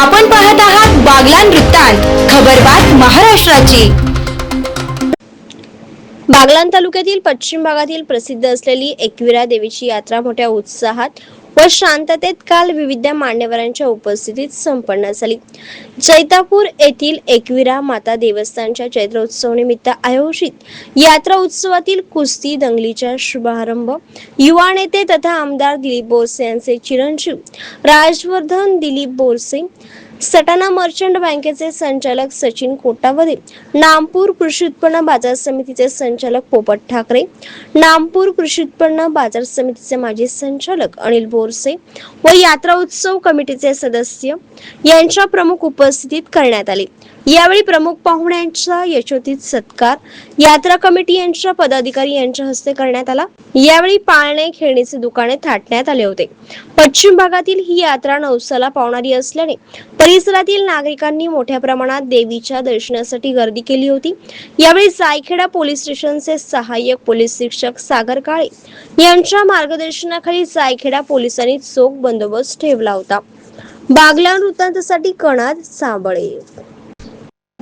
आपण पाहत आहात बागलान वृत्तांत खबरबात महाराष्ट्राची. बागलाण तालुक्यातील पश्चिम भागातील प्रसिद्ध असलेली एकविरा देवीची यात्रा मोठ्या उत्साहात व शांततेत काल विविध मान्यवरांच्या उपस्थितीत संपन्न झाली. जैतापूर येथील एकविरा माता देवस्थानच्या चैत्रोत्सव निमित्त आयोजित यात्रा उत्सवातील कुस्ती दंगलीचा शुभारंभ युवा नेते तथा आमदार दिलीप बोरसे यांचे चिरंजीव राजवर्धन दिलीप बोरसे सटाणा मर्चंट बँकेचे संचालक सचिन कोटावदे नामपूर कृषी उत्पन्न बाजार समितीचे संचालक पोपट ठाकरे नामपूर कृषी उत्पन्न बाजार समितीचे माजी संचालक अनिल बोरसे व यात्रा उत्सव कमिटीचे सदस्य यांच्या प्रमुख उपस्थितीत करण्यात आले. यावेळी प्रमुख पाहुण्यांचा यशोतीत सत्कार यात्रा कमिटी यांच्या पदाधिकारी यांच्या हस्ते करण्यात आला. यावेळी पाळणे खेळणीचे दुकाने थाटण्यात आले होते. पश्चिम भागातील ही यात्रा नवसाला पावणारी असल्याने परिसरातील नागरिकांनी मोठ्या प्रमाणात देवीच्या दर्शनासाठी गर्दी केली होती. यावेळी जायखेडा पोलीस स्टेशनचे सहाय्यक पोलीस शिक्षक सागर काळे यांच्या मार्गदर्शनाखाली जायखेडा पोलिसांनी चोख बंदोबस्त ठेवला होता. बागला वृत्तांतासाठी कणाद सांबळे.